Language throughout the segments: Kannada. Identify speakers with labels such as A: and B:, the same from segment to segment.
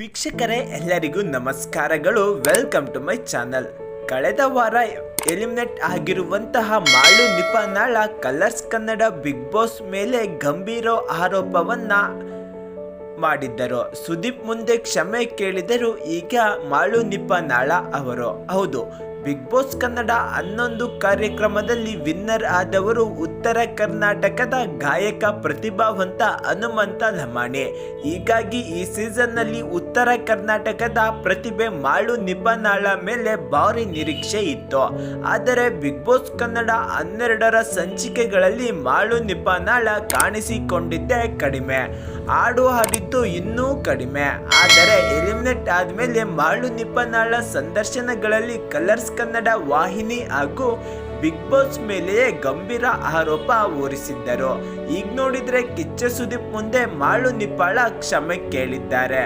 A: ವೀಕ್ಷಕರೇ, ಎಲ್ಲರಿಗೂ ನಮಸ್ಕಾರಗಳು. ವೆಲ್ಕಮ್ ಟು ಮೈ ಚಾನಲ್ ಕಳೆದ ವಾರ ಎಲಿಮಿನೇಟ್ ಆಗಿರುವಂತಹ Malu Nipanal Colors Kannada Bigg Boss ಮೇಲೆ ಗಂಭೀರ ಆರೋಪವನ್ನ ಮಾಡಿದ್ದರು. ಸುದೀಪ್ ಮುಂದೆ ಕ್ಷಮೆ ಕೇಳಿದರು ಈಗ ಮಾಳು ನಿಪನಾಳ ಅವರು. ಹೌದು ಬಿಗ್ ಬಾಸ್ ಕನ್ನಡ ಹನ್ನೊಂದು ಕಾರ್ಯಕ್ರಮದಲ್ಲಿ ವಿನ್ನರ್ ಆದವರು ಉತ್ತರ ಕರ್ನಾಟಕದ ಗಾಯಕ ಪ್ರತಿಭಾವಂತ ಹನುಮಂತ ಲಮಾಣೆ ಹೀಗಾಗಿ ಈ ಸೀಸನ್ನಲ್ಲಿ ಉತ್ತರ ಕರ್ನಾಟಕದ ಪ್ರತಿಭೆ ಮಾಳು ನಿಬ್ಬನಾಳ ಮೇಲೆ ಭಾರಿ ನಿರೀಕ್ಷೆ ಇತ್ತು. ಆದರೆ ಬಿಗ್ ಬಾಸ್ ಕನ್ನಡ ಹನ್ನೆರಡರ ಸಂಚಿಕೆಗಳಲ್ಲಿ ಮಾಳು ನಿಬ್ಬನಾಳ ಕಾಣಿಸಿಕೊಂಡಿದ್ದೇ ಕಡಿಮೆ. ಹಾಡು ಹಾಡಿದ್ದು ಇನ್ನೂ ಕಡಿಮೆ. ಆದರೆ ಎಲಿಮಿನೇಟ್ ಆದಮೇಲೆ ಮಾಳು ನಿಬ್ಬನಾಳ ಸಂದರ್ಶನಗಳಲ್ಲಿ ಕಲರ್ಸ್ ಕನ್ನಡ ವಾಹಿನಿ ಹಾಗೂ ಬಿಗ್ ಬಾಸ್ ಮೇಲೆಯೇ ಗಂಭೀರ ಆರೋಪ ಹೊರಿಸಿದ್ದರು. ಈಗ ನೋಡಿದ್ರೆ ಕಿಚ್ಚ ಸುದೀಪ್ ಮುಂದೆ ಮಾಳು ನಿಪ್ಪಾಳ ಕ್ಷಮೆ ಕೇಳಿದ್ದಾರೆ.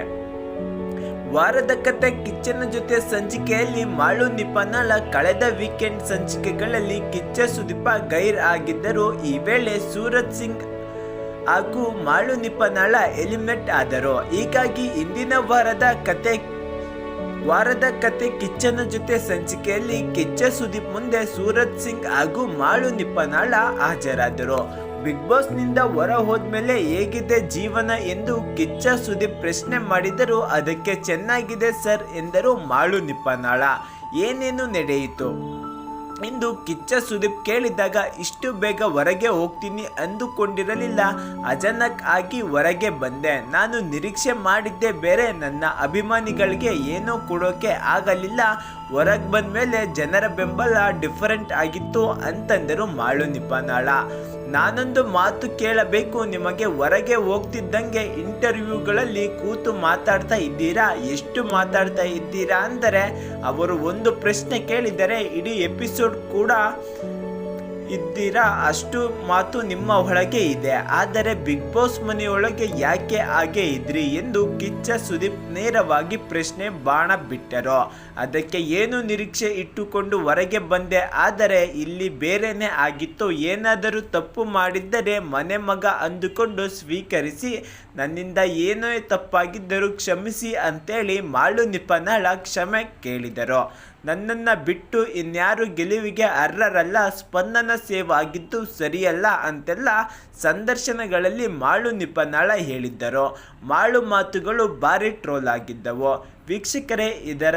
A: ವಾರದ ಕತೆ ಕಿಚ್ಚನ ಜೊತೆ ಸಂಚಿಕೆಯಲ್ಲಿ ಮಾಳು ನಿಪನಾಳ ಕಳೆದ ವೀಕೆಂಡ್ ಸಂಚಿಕೆಗಳಲ್ಲಿ ಕಿಚ್ಚ ಸುದೀಪ ಗೈರ್ ಆಗಿದ್ದರು ಈ ವೇಳೆ ಸೂರಜ್ ಸಿಂಗ್ ಹಾಗೂ ಮಾಳು ನಿಪನಾಳ ಎಲಿಮೆಂಟ್ ಆದರು. ಹೀಗಾಗಿ ಇಂದಿನ ವಾರದ ಕತೆ ವಾರದ ಕತೆ ಕಿಚ್ಚನ ಜೊತೆ ಸಂಚಿಕೆಯಲ್ಲಿ ಕಿಚ್ಚ ಸುದೀಪ್ ಮುಂದೆ ಸೂರಜ್ ಸಿಂಗ್ ಹಾಗೂ ಮಾಳು ನಿಪ್ಪನಾಳ ಹಾಜರಾದರು. ಬಿಗ್ ಬಾಸ್ನಿಂದ ಹೊರ ಹೋದ್ಮೇಲೆ ಹೇಗಿದೆ ಜೀವನ ಎಂದು ಕಿಚ್ಚ ಸುದೀಪ್ ಪ್ರಶ್ನೆ ಮಾಡಿದರು ಅದಕ್ಕೆ ಚೆನ್ನಾಗಿದೆ ಸರ್ ಎಂದರು ಮಾಳು ನಿಪ್ಪನಾಳ. ಏನೇನು ನಡೆಯಿತು? ಎಂದು ಕಿಚ್ಚ ಸುದೀಪ್ ಕೇಳಿದಾಗ ಇಷ್ಟು ಬೇಗ ಹೊರಗೆ ಹೋಗ್ತೀನಿ ಅಂದುಕೊಂಡಿರಲಿಲ್ಲ. ಅಚಾನಕ್ ಆಗಿ ಹೊರಗೆ ಬಂದೆ. ನಾನು ನಿರೀಕ್ಷೆ ಮಾಡಿದ್ದೆ ಬೇರೆ ನನ್ನ ಅಭಿಮಾನಿಗಳಿಗೆ ಏನೂ ಕೊಡೋಕೆ ಆಗಲಿಲ್ಲ. ಹೊರಗೆ ಬಂದ ಮೇಲೆ ಜನರ ಬೆಂಬಲ ಡಿಫರೆಂಟ್ ಆಗಿತ್ತು ಅಂತಂದರು ಮಾಳು ನಿಪನಾಳ. ನಾನೊಂದು ಮಾತು ಕೇಳಬೇಕು, ನಿಮಗೆ ಹೊರಗೆ ಹೋಗ್ತಿದ್ದಂಗೆ ಇಂಟರ್ವ್ಯೂಗಳಲ್ಲಿ ಕೂತು ಮಾತಾಡ್ತಾ ಇದ್ದೀರಾ? ಎಷ್ಟು ಮಾತಾಡ್ತಾ ಇದ್ದೀರಾ? ಅಂದರೆ ಅವರು ಒಂದು ಪ್ರಶ್ನೆ ಕೇಳಿದರೆ ಇಡೀ ಎಪಿಸೋಡ್ ಕೂಡ ಇದ್ದೀರಾ? ಅಷ್ಟು ಮಾತು ನಿಮ್ಮ ಒಳಗೆ ಇದೆ. ಆದರೆ ಬಿಗ್ ಬಾಸ್ ಮನೆಯೊಳಗೆ ಯಾಕೆ ಹಾಗೆ ಇದ್ರಿ ಎಂದು ಕಿಚ್ಚ ಸುದೀಪ್ ನೇರವಾಗಿ ಪ್ರಶ್ನೆ ಬಾಣ ಬಿಟ್ಟರು. ಅದಕ್ಕೆ ಏನು ನಿರೀಕ್ಷೆ ಇಟ್ಟುಕೊಂಡು ಹೊರಗೆ ಬಂದೆ. ಆದರೆ ಇಲ್ಲಿ ಬೇರೆನೇ ಆಗಿತ್ತು. ಏನಾದರೂ ತಪ್ಪು ಮಾಡಿದ್ದರೆ ಮನೆ ಮಗ ಅಂದುಕೊಂಡು ಸ್ವೀಕರಿಸಿ. ನನ್ನಿಂದ ಏನೇ ತಪ್ಪಾಗಿದ್ದರೂ ಕ್ಷಮಿಸಿ ಅಂತೇಳಿ ಮಾಳು ನಿಪನಾಳ ಕ್ಷಮೆ ಕೇಳಿದರು. ನನ್ನನ್ನು ಬಿಟ್ಟು ಇನ್ಯಾರು ಗೆಲುವಿಗೆ ಅರ್ಹರಲ್ಲ, ಸ್ಪಂದನ ಸೇವಾಗಿದ್ದು ಸರಿಯಲ್ಲ ಅಂತೆಲ್ಲ ಸಂದರ್ಶನಗಳಲ್ಲಿ ಮಾಳು ನಿಪನಾಳ ಹೇಳಿದ್ದರು. ಮಾಳು ಮಾತುಗಳು ಭಾರಿ ಟ್ರೋಲ್ ಆಗಿದ್ದವು. ವೀಕ್ಷಕರೇ, ಇದರ